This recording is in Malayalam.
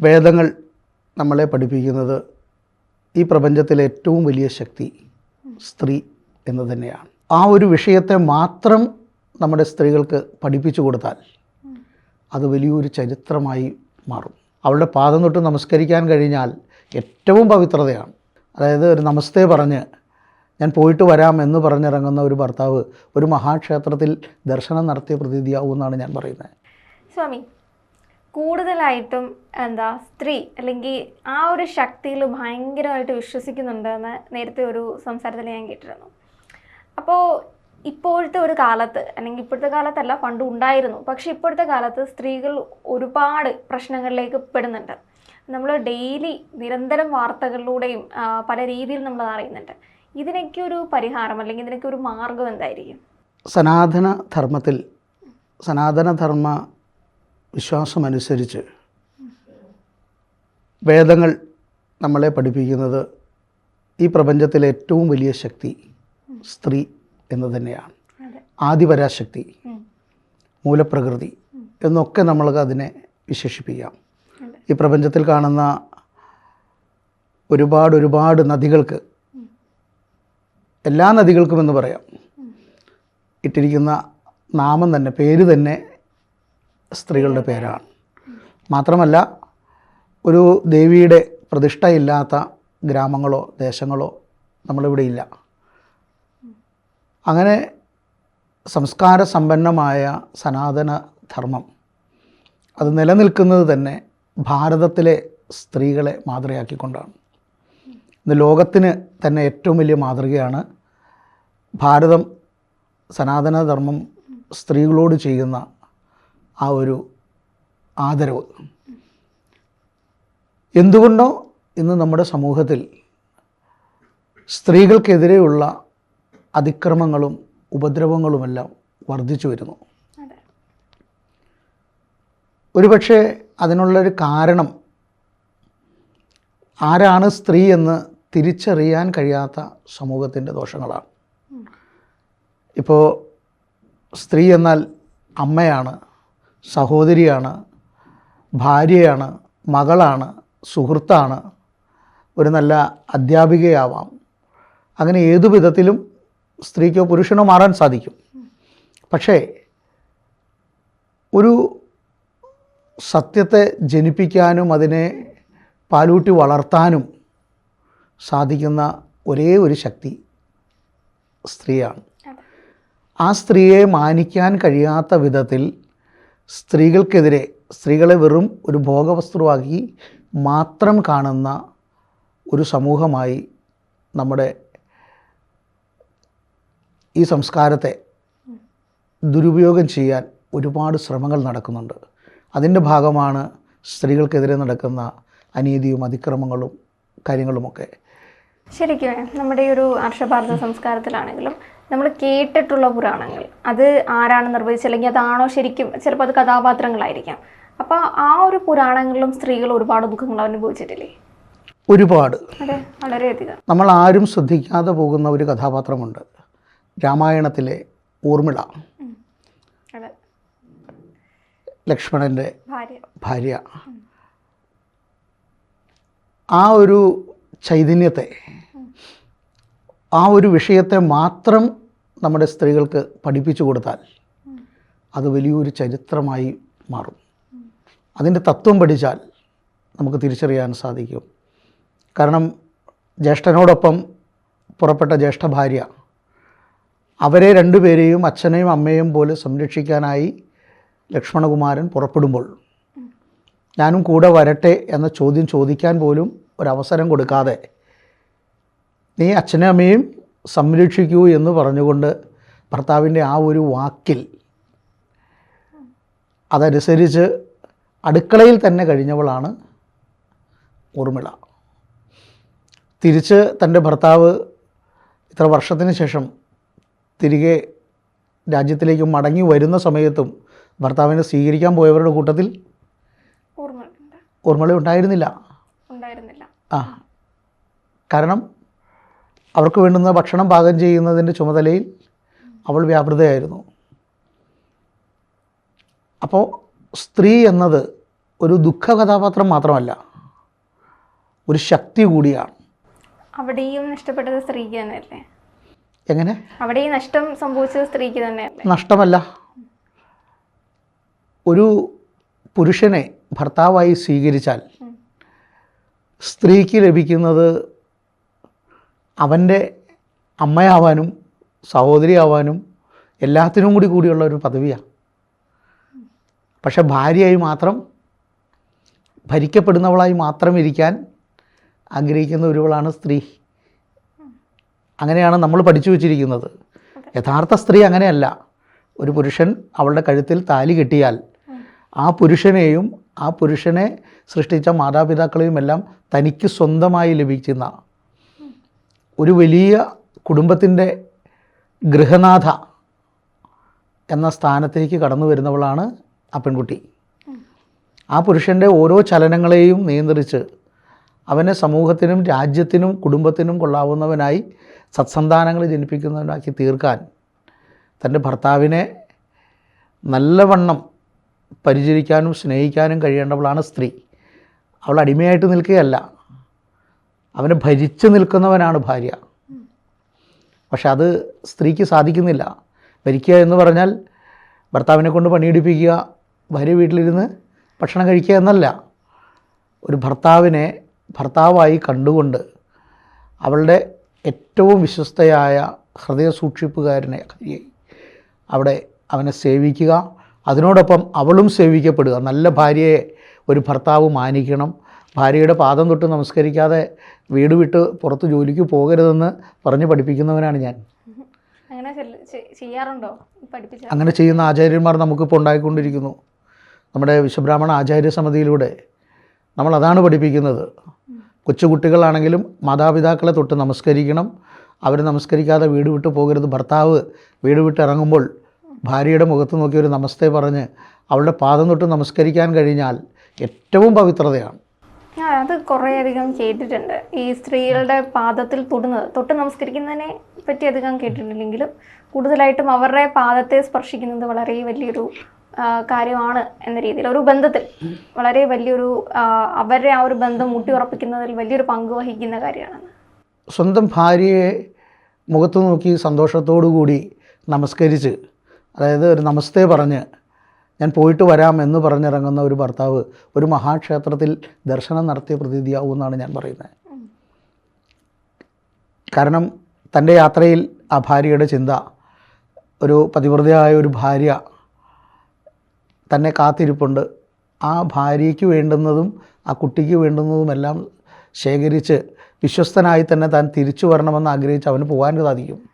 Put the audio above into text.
വേദങ്ങൾ നമ്മളെ പഠിപ്പിക്കുന്നത് ഈ പ്രപഞ്ചത്തിലെ ഏറ്റവും വലിയ ശക്തി സ്ത്രീ എന്ന് തന്നെയാണ്. ആ ഒരു വിഷയത്തെ മാത്രം നമ്മുടെ സ്ത്രീകൾക്ക് പഠിപ്പിച്ചു കൊടുത്താൽ അത് വലിയൊരു ചരിത്രമായി മാറും. അവളുടെ പാദം തൊട്ട് നമസ്കരിക്കാൻ കഴിഞ്ഞാൽ ഏറ്റവും പവിത്രതയാണ്. അതായത് ഒരു നമസ്തേ പറഞ്ഞ് ഞാൻ പോയിട്ട് വരാം എന്ന് പറഞ്ഞിറങ്ങുന്ന ഒരു ഭർത്താവ് ഒരു മഹാക്ഷേത്രത്തിൽ ദർശനം നടത്തിയ പ്രതീതിയാവുമെന്നാണ് ഞാൻ പറയുന്നത്. സ്വാമി കൂടുതലായിട്ടും എന്താ സ്ത്രീ അല്ലെങ്കിൽ ആ ഒരു ശക്തിയിൽ ഭയങ്കരമായിട്ട് വിശ്വസിക്കുന്നുണ്ടെന്ന് നേരത്തെ ഒരു സംസാരത്തിൽ ഞാൻ കേട്ടിരുന്നു. അപ്പോൾ ഇപ്പോഴത്തെ ഒരു കാലത്ത് അല്ലെങ്കിൽ ഇപ്പോഴത്തെ കാലത്തല്ല പണ്ട് ഉണ്ടായിരുന്നു. പക്ഷെ ഇപ്പോഴത്തെ കാലത്ത് സ്ത്രീകൾ ഒരുപാട് പ്രശ്നങ്ങളിലേക്ക് പെടുന്നുണ്ട്. നമ്മൾ ഡെയിലി നിരന്തരം വാർത്തകളിലൂടെയും പല രീതിയിൽ നമ്മൾ അറിയുന്നുണ്ട്. ഇതിനൊക്കെ ഒരു പരിഹാരം അല്ലെങ്കിൽ ഇതിനൊക്കെ ഒരു മാർഗം എന്തായിരിക്കും? സനാതന ധർമ്മത്തിൽ സനാതനധർമ്മ വിശ്വാസമനുസരിച്ച് വേദങ്ങൾ നമ്മളെ പഠിപ്പിക്കുന്നത് ഈ പ്രപഞ്ചത്തിലെ ഏറ്റവും വലിയ ശക്തി സ്ത്രീ എന്ന് തന്നെയാണ്. ആദിപരാശക്തി മൂലപ്രകൃതി എന്നൊക്കെ നമ്മൾക്ക് അതിനെ വിശേഷിപ്പിക്കാം. ഈ പ്രപഞ്ചത്തിൽ കാണുന്ന ഒരുപാട് ഒരുപാട് നദികൾക്ക് എല്ലാ നദികൾക്കും എന്ന് പറയാം. ഇട്ടിരിക്കുന്ന നാമം തന്നെ പേര് തന്നെ സ്ത്രീകളുടെ പേരാണ്. മാത്രമല്ല ഒരു ദേവിയുടെ പ്രതിഷ്ഠയില്ലാത്ത ഗ്രാമങ്ങളോ ദേശങ്ങളോ നമ്മളിവിടെ ഇല്ല. അങ്ങനെ സംസ്കാര സമ്പന്നമായ സനാതന ധർമ്മം അത് നിലനിൽക്കുന്നത് തന്നെ ഭാരതത്തിലെ സ്ത്രീകളെ മാതൃകയാക്കിക്കൊണ്ടാണ്. ഇന്ന് ലോകത്തിന് തന്നെ ഏറ്റവും വലിയ മാതൃകയാണ് ഭാരതം സനാതനധർമ്മം സ്ത്രീകളോട് ചെയ്യുന്ന ആ ഒരു ആദരവ്. എന്തുകൊണ്ടോ ഇന്ന് നമ്മുടെ സമൂഹത്തിൽ സ്ത്രീകൾക്കെതിരെയുള്ള അതിക്രമങ്ങളും ഉപദ്രവങ്ങളുമെല്ലാം വർദ്ധിച്ചു വരുന്നു. ഒരുപക്ഷെ അതിനുള്ളൊരു കാരണം ആരാണ് സ്ത്രീ എന്ന് തിരിച്ചറിയാൻ കഴിയാത്ത സമൂഹത്തിന്റെ ദോഷങ്ങളാണ്. ഇപ്പോൾ സ്ത്രീ എന്നാൽ അമ്മയാണ്. സഹോദരിയാണ് ഭാര്യയാണ് മകളാണ് സുഹൃത്താണ് ഒരു നല്ല അധ്യാപികയാവാം. അങ്ങനെ ഏതു വിധത്തിലും സ്ത്രീക്കോ പുരുഷനോ മാറാൻ സാധിക്കും. പക്ഷേ ഒരു സത്യത്തെ ജനിപ്പിക്കാനും അതിനെ പാലൂട്ടി വളർത്താനും സാധിക്കുന്ന ഒരേ ഒരു ശക്തി സ്ത്രീയാണ്. ആ സ്ത്രീയെ മാനിക്കാൻ കഴിയാത്ത വിധത്തിൽ സ്ത്രീകൾക്കെതിരെ സ്ത്രീകളെ വെറും ഒരു ഭോഗവസ്തുവാക്കി മാത്രം കാണുന്ന ഒരു സമൂഹമായി നമ്മുടെ ഈ സംസ്കാരത്തെ ദുരുപയോഗം ചെയ്യാൻ ഒരുപാട് ശ്രമങ്ങൾ നടക്കുന്നുണ്ട്. അതിന്റെ ഭാഗമാണ് സ്ത്രീകൾക്കെതിരെ നടക്കുന്ന അനീതിയും അതിക്രമങ്ങളും കാര്യങ്ങളുമൊക്കെ. ശരിക്കും നമ്മുടെ ഈ ഒരു ഹർഷഭാരത സംസ്കാരത്തിലാണെങ്കിലും നമ്മൾ കേട്ടിട്ടുള്ള പുരാണങ്ങൾ. അത് ആരാണ് നിർവഹിച്ചത്? അല്ലെങ്കിൽ അതാണോ ശരിക്കും ചിലപ്പോൾ അത് കഥാപാത്രങ്ങളായിരിക്കാം. അപ്പോൾ ആ ഒരു പുരാണങ്ങളിലും സ്ത്രീകൾ ഒരുപാട് ദുഃഖങ്ങൾ അനുഭവിച്ചിട്ടില്ലേ? ഒരുപാട്. വളരെയധികം. നമ്മൾ ആരും ശ്രദ്ധിക്കാതെ പോകുന്ന ഒരു കഥാപാത്രമുണ്ട്. രാമായണത്തിലെ ഊർമിള. ലക്ഷ്മണന്റെ ഭാര്യ. ആ ഒരു ചൈതന്യത്തെ ആ ഒരു വിഷയത്തെ മാത്രം നമ്മുടെ സ്ത്രീകൾക്ക് പഠിപ്പിച്ചു കൊടുത്താൽ അത് വലിയൊരു ചരിത്രമായി മാറും. അതിന്റെ തത്വം പഠിച്ചാൽ നമുക്ക് തിരിച്ചറിയാൻ സാധിക്കും. കാരണം ജ്യേഷ്ഠനോടൊപ്പം പുറപ്പെട്ട ജ്യേഷ്ഠ ഭാര്യ അവരെ രണ്ടുപേരെയും അച്ഛനെയും അമ്മയും പോലെ സംരക്ഷിക്കാനായി ലക്ഷ്മണകുമാരൻ പുറപ്പെടുമ്പോൾ ഞാനും കൂടെ വരട്ടെ എന്ന ചോദ്യം ചോദിക്കാൻ പോലും ഒരവസരം കൊടുക്കാതെ നീ അച്ഛനെയും അമ്മയും സംരക്ഷിക്കൂ എന്ന് പറഞ്ഞുകൊണ്ട് ഭർത്താവിന്റെ ആ ഒരു വാക്കിൽ അതനുസരിച്ച് അടുക്കളയിൽ തന്നെ കഴിഞ്ഞവളാണ് ഊർമിള. തിരിച്ച് തന്റെ ഭർത്താവ് ഇത്ര വർഷത്തിന് ശേഷം തിരികെ രാജ്യത്തിലേക്ക് മടങ്ങി വരുന്ന സമയത്തും ഭർത്താവിനെ സ്വീകരിക്കാൻ പോയവരുടെ കൂട്ടത്തിൽ ഉണ്ടായിരുന്നില്ല. ഉണ്ടായിരുന്നില്ല. ആ. കാരണം അവർക്ക് വേണ്ടുന്ന ഭക്ഷണം പാകം ചെയ്യുന്നതിന്റെ ചുമതലയിൽ അവൾ വ്യാപൃതയായിരുന്നു. അപ്പോൾ സ്ത്രീ എന്നത് ഒരു ദുഃഖ കഥാപാത്രം മാത്രമല്ല ഒരു ശക്തി കൂടിയാണ്. അവിടെയും നഷ്ടപ്പെട്ടത് സ്ത്രീക്ക് തന്നെയല്ലേ? എങ്ങനെ? അവിടെയും നഷ്ടം സംഭവിച്ചത് സ്ത്രീക്ക് തന്നെയല്ലേ? നഷ്ടമല്ല. ഒരു പുരുഷനെ ഭർത്താവായി സ്വീകരിച്ചാൽ സ്ത്രീക്ക് ലഭിക്കുന്നത് അവന്റെ അമ്മയാവാനും സഹോദരിയാവാനും എല്ലാത്തിനും കൂടി കൂടിയുള്ള ഒരു പദവിയാണ് പക്ഷെ ഭാര്യയായി മാത്രം ഭരിക്കപ്പെടുന്നവളായി മാത്രം ഇരിക്കാൻ ആഗ്രഹിക്കുന്ന ഒരുവളാണ് സ്ത്രീ. അങ്ങനെയാണ് നമ്മൾ പഠിച്ചു വച്ചിരിക്കുന്നത്. യഥാർത്ഥ സ്ത്രീ അങ്ങനെയല്ല. ഒരു പുരുഷൻ അവളുടെ കഴുത്തിൽ താലി കെട്ടിയാൽ ആ പുരുഷനെയും ആ പുരുഷനെ സൃഷ്ടിച്ച മാതാപിതാക്കളെയും എല്ലാം തനിക്ക് സ്വന്തമായി ലഭിക്കുന്ന ഒരു വലിയ കുടുംബത്തിന്റെ ഗൃഹനാഥ എന്ന സ്ഥാനത്തേക്ക് കടന്നു വരുന്നവളാണ് ആ പെൺകുട്ടി. ആ പുരുഷന്റെ ഓരോ ചലനങ്ങളെയും നിയന്ത്രിച്ച് അവനെ സമൂഹത്തിനും രാജ്യത്തിനും കുടുംബത്തിനും കൊള്ളാവുന്നവനായി സത്സന്താനങ്ങൾ ജനിപ്പിക്കുന്നവനാക്കി തീർക്കാൻ തന്റെ ഭർത്താവിനെ നല്ലവണ്ണം പരിചരിക്കാനും സ്നേഹിക്കാനും കഴിയേണ്ടവളാണ് സ്ത്രീ. അവൾ അടിമയായിട്ട് നിൽക്കുകയല്ല. അവനെ ഭരിച്ചു നിൽക്കുന്നവനാണ് ഭാര്യ. പക്ഷെ അത് സ്ത്രീക്ക് സാധിക്കുന്നില്ല. ഭരിക്കുക എന്ന് പറഞ്ഞാൽ ഭർത്താവിനെ കൊണ്ട് പണിയെടുപ്പിക്കുക ഭാര്യ വീട്ടിലിരുന്ന് ഭക്ഷണം കഴിക്കുക എന്നല്ല. ഒരു ഭർത്താവിനെ ഭർത്താവായി കണ്ടുകൊണ്ട് അവളുടെ ഏറ്റവും വിശ്വസ്തയായ ഹൃദയ സൂക്ഷിപ്പുകാരനെ അവിടെ അവനെ സേവിക്കുക അതിനോടൊപ്പം അവളും സേവിക്കപ്പെടുക. നല്ല ഭാര്യയെ ഒരു ഭർത്താവ് മാനിക്കണം. ഭാര്യയുടെ പാദം തൊട്ട് നമസ്കരിക്കാതെ വീട് വിട്ട് പുറത്ത് ജോലിക്ക് പോകരുതെന്ന് പറഞ്ഞ് പഠിപ്പിക്കുന്നവനാണ് ഞാൻ. അങ്ങനെ ചെയ്യാറുണ്ടോ? അങ്ങനെ ചെയ്യുന്ന ആചാര്യന്മാർ നമുക്കിപ്പോൾ ഉണ്ടായിക്കൊണ്ടിരിക്കുന്നു. നമ്മുടെ വിശ്വബ്രാഹ്മണ ആചാര്യ സമിതിയിലൂടെ നമ്മൾ അതാണ് പഠിപ്പിക്കുന്നത്. കൊച്ചുകുട്ടികളാണെങ്കിലും മാതാപിതാക്കളെ തൊട്ട് നമസ്കരിക്കണം. അവർ നമസ്കരിക്കാതെ വീട് വിട്ട് പോകരുത്. ഭർത്താവ് വീട് വിട്ട് ഇറങ്ങുമ്പോൾ ഭാര്യയുടെ മുഖത്ത് നോക്കി ഒരു നമസ്തേ പറഞ്ഞ് അവളുടെ പാദം തൊട്ട് നമസ്കരിക്കാൻ കഴിഞ്ഞാൽ ഏറ്റവും പവിത്രതയാണ്. ഞാൻ അത് കുറേയധികം കേട്ടിട്ടുണ്ട്. ഈ സ്ത്രീകളുടെ പാദത്തിൽ തൊടുന്നത്. തൊട്ട് നമസ്കരിക്കുന്നതിനെ പറ്റി അധികം കേട്ടിട്ടില്ലെങ്കിലും കൂടുതലായിട്ടും അവരുടെ പാദത്തെ സ്പർശിക്കുന്നത് വളരെ വലിയൊരു കാര്യമാണ് എന്ന രീതിയിൽ. ഒരു ബന്ധത്തിൽ വളരെ വലിയൊരു അവരുടെ ആ ഒരു ബന്ധം ഊട്ടിയുറപ്പിക്കുന്നതിൽ വലിയൊരു പങ്ക് വഹിക്കുന്ന കാര്യമാണ്. സ്വന്തം ഭാര്യയെ മുഖത്ത് നോക്കി സന്തോഷത്തോടു കൂടി നമസ്കരിച്ച് അതായത് ഒരു നമസ്തേ പറഞ്ഞ് ഞാൻ പോയിട്ട് വരാം എന്ന് പറഞ്ഞിറങ്ങുന്ന ഒരു ഭർത്താവ് ഒരു മഹാക്ഷേത്രത്തിൽ ദർശനം നടത്തിയ പ്രതീതിയാവുമെന്നാണ് ഞാൻ പറയുന്നത്. കാരണം തന്റെ യാത്രയിൽ ആ ഭാര്യയുടെ ചിന്ത ഒരു പതിവ്രതയായ ഒരു ഭാര്യ തന്നെ കാത്തിരിപ്പുണ്ട്. ആ ഭാര്യയ്ക്ക് വേണ്ടുന്നതും ആ കുട്ടിക്ക് വേണ്ടുന്നതുമെല്ലാം ശേഖരിച്ച് വിശ്വസ്തനായി തന്നെ താൻ തിരിച്ചു വരണമെന്ന് ആഗ്രഹിച്ച് അവന് പോകാൻ സാധിക്കും.